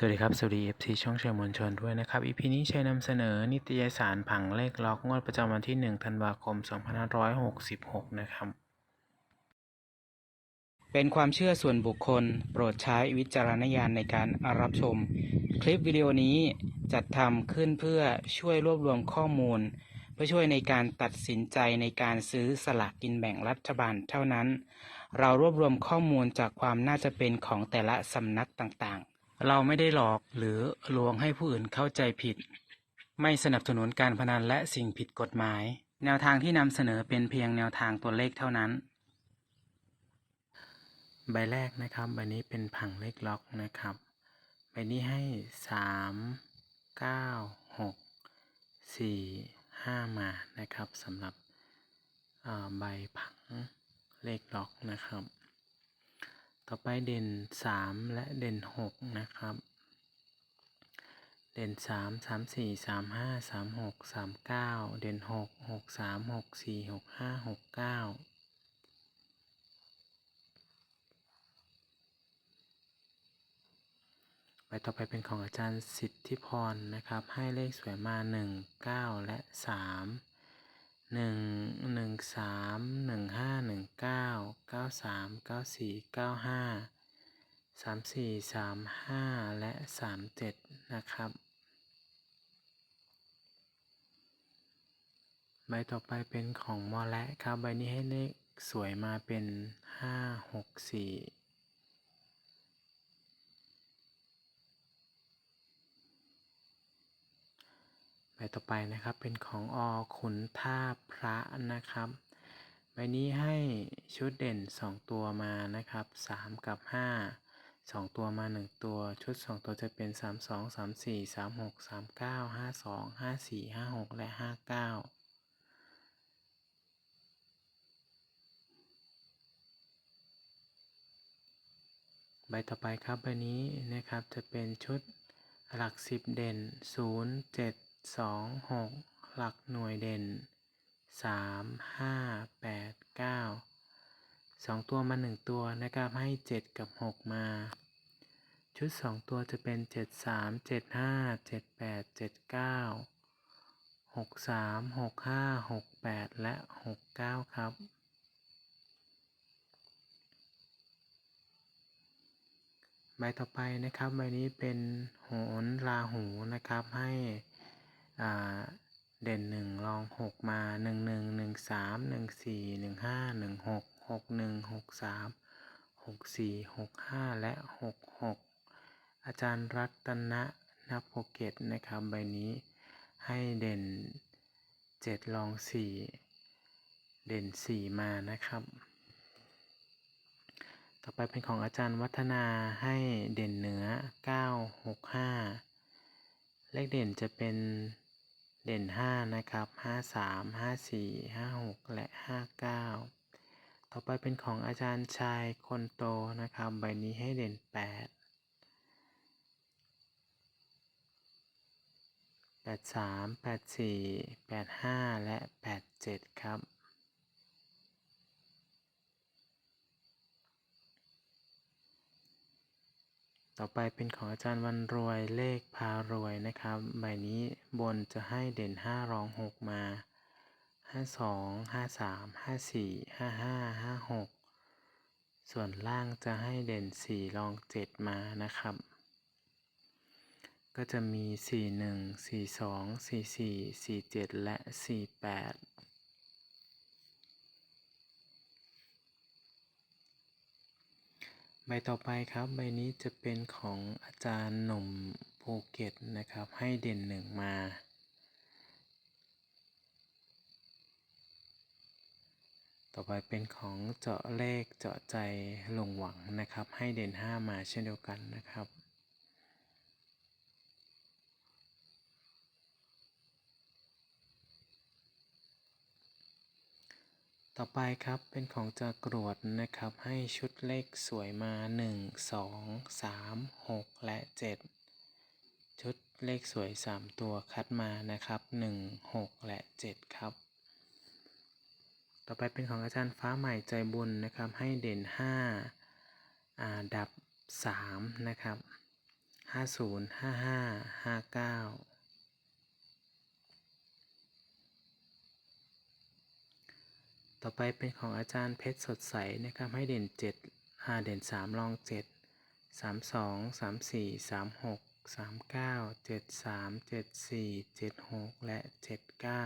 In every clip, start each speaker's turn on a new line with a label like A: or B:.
A: สวัสดีครับ สวัสดี FC ช่องเชียร์มวลชนด้วยนะครับ EP นี้ชัยนำเสนอนิตยสารผังเลขล็อกงวดประจำวันที่ 1 ธันวาคม 2566 นะครับ
B: เป็นความเชื่อส่วนบุคคล โปรดใช้วิจารณญาณในการรับชม คลิปวิดีโอนี้จัดทำขึ้นเพื่อช่วยรวบรวมข้อมูล เพื่อช่วยในการตัดสินใจในการซื้อสลากกินแบ่งรัฐบาลเท่านั้น เรารวบรวมข้อมูลจากความน่าจะเป็นของแต่ละสำนักต่างๆ เราไม่ได้หลอกหรือลวงให้ผู้อื่นเข้าใจผิด ไม่สนับสนุนการพนันและสิ่งผิดกฎหมาย แนวทางที่นำเสนอเป็นเพียงแนวทางตัวเลขเท่านั้น
A: ใบแรกนะครับใบนี้เป็นผังเลขล็อกนะครับ ใบนี้ให้ 3 9 6 4 5 มานะครับสำหรับใบผังเลขล็อกนะครับ ต่อไปเด่น 3 และเด่น 6 นะครับ เด่น 3 3 4 3 5 3 6 3 9 เด่น 6 6 3 6 4 6 5 6 9ใบต่อไปเป็นของอาจารย์สิทธิพรนะครับ ให้เลขสวยมา 1 9 และ 3 หนึ่งหนึ่งสามหนึ่งห้าหนึ่งเก้าเก้าสามเก้าสี่เก้าห้าสามสี่สามห้าและสามเจ็ดนะครับ ใบต่อไปเป็นของมอและครับ ใบนี้ให้เลขสวยมาเป็นห้าหกสี่ ต่อไปนะครับ เป็นของอขุนท่าพระนะครับใบนี้ให้ชุดเด่น 2 ตัวมานะครับ 3 กับ 5 2 ตัวมา 1 ตัวชุด 2 ตัวจะเป็น 3 2 3 4 3 6 3 9 5 2 5 4 5 6 และ 5 9ใบต่อไปครับใบนี้นะครับจะเป็นชุดหลักสิบเด่น 0 7 2 6หลักหน่วยเด่น3 5 8 9 2ตัวมา1ตัวนะครับให้7กับ6มา ชุด2ตัวจะเป็น7 3 7 5 7 8 7 9 6 3 6 5 6 8และ6 9ครับใบต่อไปนะครับใบนี้เป็นโหนราหูนะครับให้ เด่นหนึ่งรองหกมาหนึ่งหนึ่งหนึ่งสามหนึ่งสี่หนึ่งห้าหนึ่งหกหกหนึ่งหกสามหกสี่หกห้าและหกหกอาจารย์รัตนะนับโปเกตนะครับใบนี้ให้เด่นเจ็ดรองสี่เด่นสี่มานะครับ ต่อไปเป็นของอาจารย์วัฒนาให้เด่นเหนือ965เลขเด่นจะเป็น เด่น 5 นะครับ 53 54 56 และ 59 ต่อไปเป็นของอาจารย์ชายคนโตนะครับ ใบนี้ให้เด่น 8 83 84 85 และ 87 ครับ ต่อไปเป็นของอาจารย์วันรวยเลขพารวยนะครับ ใบนี้บนจะให้เด่น 5 รอง 6 มา 52 53 54 55 56 ส่วนล่างจะให้เด่น 4 รอง 7 มานะครับ ก็จะมี 41 42 44 47 และ 48 ใบต่อไปครับใบนี้จะเป็นของอาจารย์หนุ่มภูเก็ตนะครับ ให้เด่นหนึ่งมา ต่อไปเป็นของเจาะเลขเจาะใจลงหวังนะครับ ให้เด่น 5 มาเช่นเดียวกันนะครับ ต่อไปครับเป็นของจะกรวดนะครับ ให้ชุดเลขสวยมา 1 2 3 6 และ 7 ชุดเลขสวย 3 ตัวคัดมานะครับ 1 6 และ 7 ครับ ต่อไปเป็นของอาจารย์ฟ้าใหม่ใจบุญนะครับ ให้เด่น 5อาดับ 3 นะครับ 50 55 59 ต่อไปเป็นของอาจารย์เพชรสดใสนะครับให้เด่นเจ็ดอ่าเด่นสามรองเจ็ดสามสองสามสี่สามหกสามเก้าเจ็ดสามเจ็ดสี่เจ็ดหกและเจ็ดเก้า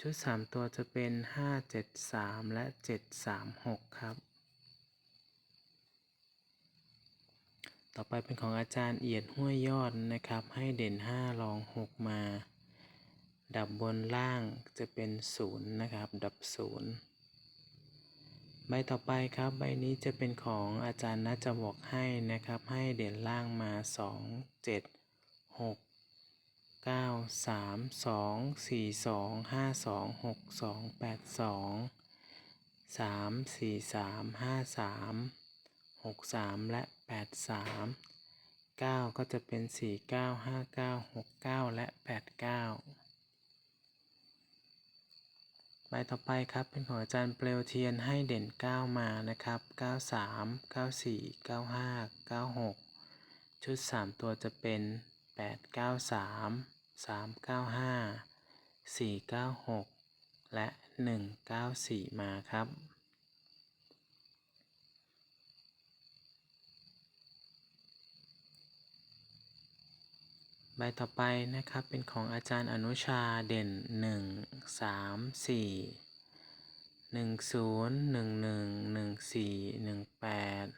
A: ชุดสามตัวจะเป็นห้าเจ็ดสามและเจ็ดสามหกครับ ต่อไปเป็นของอาจารย์เอียดห้วยยอดนะครับ ให้เด่น 5 รอง 6 มา ดับบนล่างจะเป็นศูนย์นะครับ ดับศูนย์ใบต่อไปครับ ใบนี้จะเป็นของอาจารย์นะจะบอกให้นะครับ ให้เด่นล่างมา 2 7 6 9 3 2 4 2 5 2 6 2 8 2 3 4 3 5 3 6 3 และ 8 3 9 ก็จะเป็น 4 9 5 9 6 9 และ 8 9 บต่อไปครับเป็นของอาจารย์เปลวเทียนให้เด่นเก้ามานะครับเก้าสามเก้าสี่เก้าห้าเก้าหกชุดสามตัวจะเป็นแปดเก้าสามสามเก้าห้าสี่เก้าหกและหนึ่งเก้าสี่มาครับ ใบต่อไปนะครับเป็นของอาจารย์อนุชาเด่น 1 3 4 1 0 1 1 1 4 1 8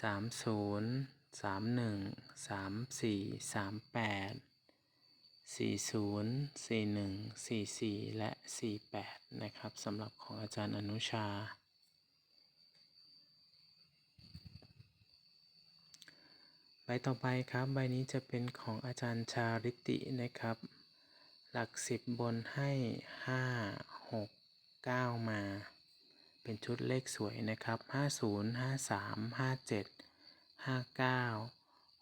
A: 3 0 3 1 3 4 3 8 4 0 4 1 4 4 และ 48 นะครับสำหรับของอาจารย์อนุชา ใบต่อไปครับใบนี้จะเป็นของอาจารย์ชาริตินะครับ หลักสิบบนให้ห้าหกเก้ามา เป็นชุดเลขสวยนะครับห้าศูนย์ห้าสามห้าเจ็ดห้าเก้า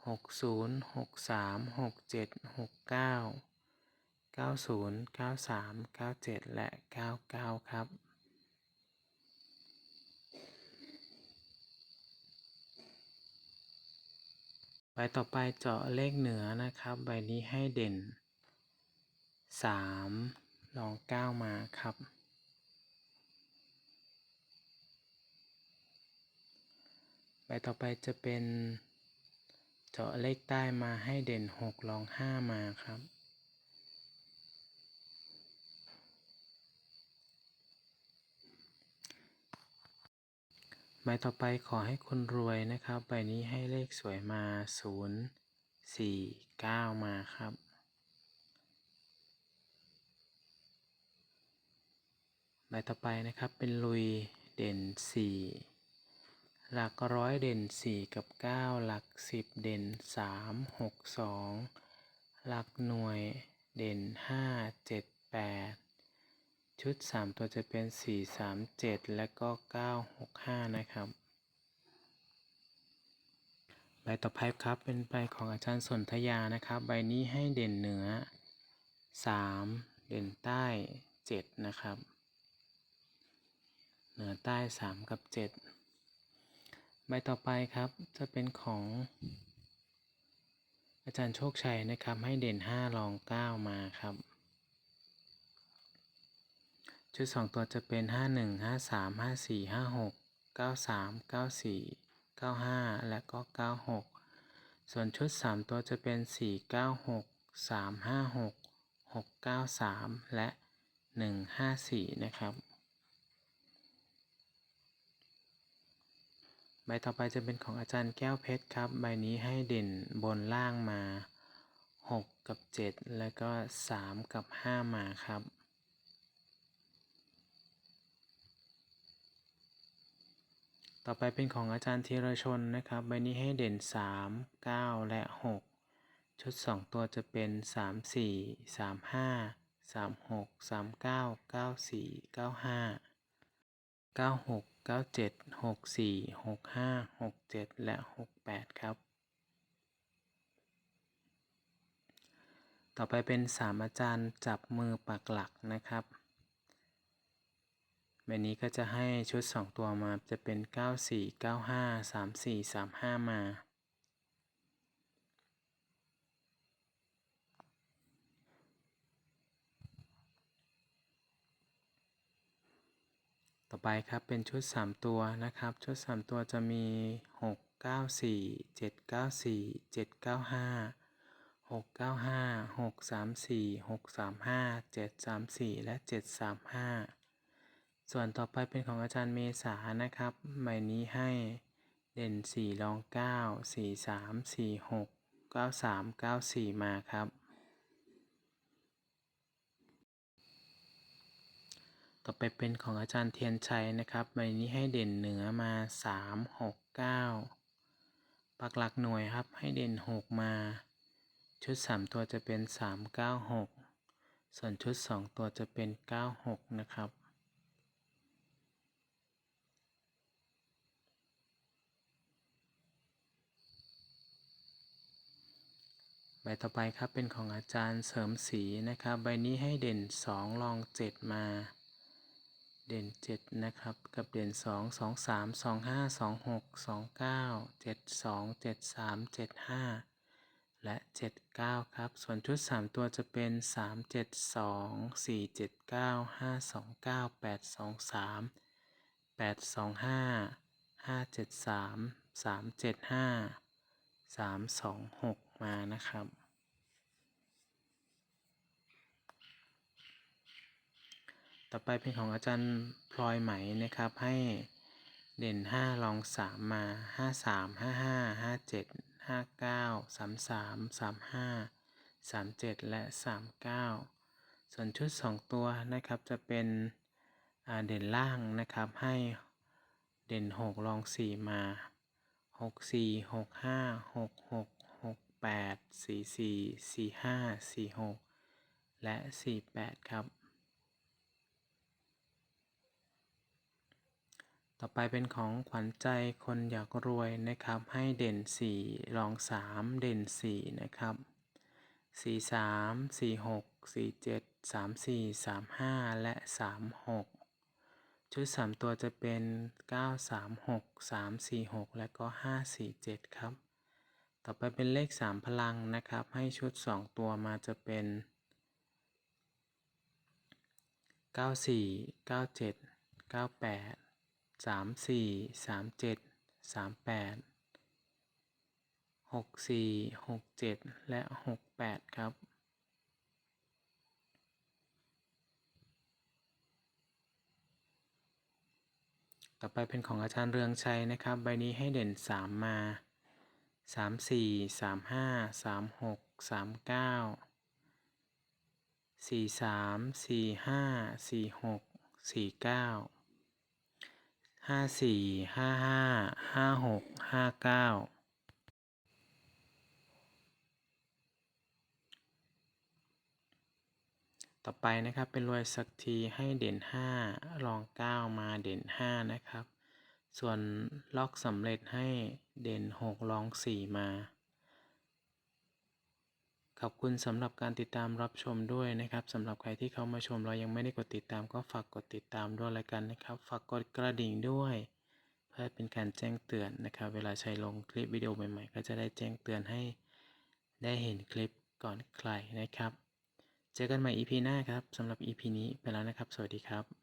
A: หกศูนย์หกสามหกเจ็ดหกเก้าเก้าศูนย์เก้าสามเก้าเจ็ดและเก้าเก้าครับ ใบต่อไปเจาะเลขเหนือนะครับ ใบนี้ให้เด่นสามลองเก้ามาครับ ใบต่อไปจะเป็น เจาะเลขใต้มาให้เด่นหกลองห้ามาครับ ใบต่อไปขอให้คนรวยนะครับ ใบนี้ให้เลขสวยมา 0 4 9 มาครับใบต่อไปนะครับเป็นลุยเด่น 4 หลักร้อยเด่น 4 กับ 9 หลัก 10 เด่น 3 6 2 หลักหน่วยเด่น 5 7 8 ชุด 3 ตัวจะเป็น 4 3 7 และก็ 9 6 5 นะครับ ใบต่อไปครับเป็นใบของอาจารย์สนธยานะครับ ใบนี้ให้เด่นเหนือ 3 เด่นใต้ 7 นะครับ เหนือใต้ 3 กับ 7 ใบต่อไปครับจะเป็นของอาจารย์โชคชัยนะครับให้เด่น 5 รอง 9 มาครับ ชุด 2 ตัวจะเป็น 51 53 54 56 93 94 95 และก็ 96 ส่วนชุด 3 ตัวจะเป็น 496 356 693 และ 154 นะครับ ใบต่อไปจะเป็นของอาจารย์แก้วเพชรครับ ใบนี้ให้เด่นบนล่างมา 6 กับ 7 แล้วก็ 3 กับ 5 มาครับ ต่อไปเป็นของอาจารย์ธีรชนนะครับ ใบนี้ให้เด่น 3 9 และ 6 ชุด 2 ตัวจะเป็น 3 4 3 5 3 6 3 9 9 4 9 5 9 6 9 7 6 4 6 5 6 7 และ 6 8 ครับ ต่อไปเป็น 3 อาจารย์จับมือปักหลักนะครับ แบบนี้ก็จะให้ชุด 2 ตัวมาจะเป็น 94 95 34 35 มา ต่อไปครับเป็นชุด 3 ตัวนะครับ ชุด 3 ตัวจะมี 6 94 794 795 695 634 635 734 และ 735 ส่วนต่อไปเป็นของอาจารย์เมษานะครับใบนี้ให้เด่น 4 รอง 9 4 3 4 6 9 3 9 4 มาครับ ต่อไปเป็นของอาจารย์เทียนชัยนะครับใบนี้ให้เด่นเหนือมา 3 6 9 ปักหลักหน่วยครับให้เด่น 6 มา ชุด 3 ตัวจะเป็น 3 9 6 ส่วนชุด 2 ตัวจะเป็น 9 6 นะครับ ใบต่อไปครับเป็นของอาจารย์เสริมสีนะครับ ใบนี้ให้เด่น2รอง 7 มา เด่น 7 นะครับ กับเด่น 2 2 3 2 5 2 6 2 9 7 2 7 3 7 5 และ 7 9 ครับ ส่วนชุด 3 ตัวจะเป็น 3 7 2 4 7 9 5 2 9 8 2 3 8 2 5 5 7 3 3 7 5 3 2 6 มานะครับ ต่อไปเป็นของอาจารย์พลอยไหมนะครับ ให้เด่น5รอง 3 มา 5 3 5 5 5 7 5 9 3 3 3 5 3 7 และ 3 9 ส่วนชุด 2 ตัวนะครับจะเป็นเด่นล่างนะครับให้เด่น6รอง 4 มา 6 4 6 5 6 6 8 4 4 4 5 4 6 และ 4 8 ครับ ต่อไปเป็นของขวัญใจคนอยากรวยนะครับ ให้เด่น 4 รอง 3 เด่น 4 นะครับ 4 3 4 6 4 7 3 4 3 5 และ 3 6ชุด 3 ตัวจะเป็น 9 3 6 3 4 6 และก็ 5 4 7 ครับ ต่อไปเป็นเลข 3 พลังนะครับ ให้ชุด 2 ตัวมาจะเป็น 94 97 98สามสี่สามเจ็ดสามแปดหกสี่หกเจ็ดและหกแปดครับ ต่อไปเป็นของอาจารย์เรืองชัยนะครับ ใบนี้ให้เด่นสามมา สามสี่สามห้าสามหกสามเก้าสี่สามสี่ห้าสี่หกสี่เก้าห้าสี่ห้าห้าห้าหกห้าเก้าต่อไปนะครับเป็นรวยสักทีให้เด่นห้ารองเก้ามาเด่นห้านะครับ ส่วนล็อกสำเร็จให้เด่นหกรองสี่มา ขอบคุณสำหรับการติดตามรับชมด้วยนะครับสำหรับใครที่เข้ามาชมเรายังไม่ได้กดติดตามก็ฝากกดติดตามด้วยล้วกันนะครับ ฝากกดกระดิ่งด้วย เพื่อเป็นการแจ้งเตือนนะครับ เวลาใช้ลงคลิปวิดีโอใหม่ๆ ก็จะได้แจ้งเตือนให้ได้เห็นคลิปก่อนใครนะครับ เจอกันใหม่ EP หน้าครับสำหรับ EP นี้ไปแล้วนะครับ สวัสดีครับ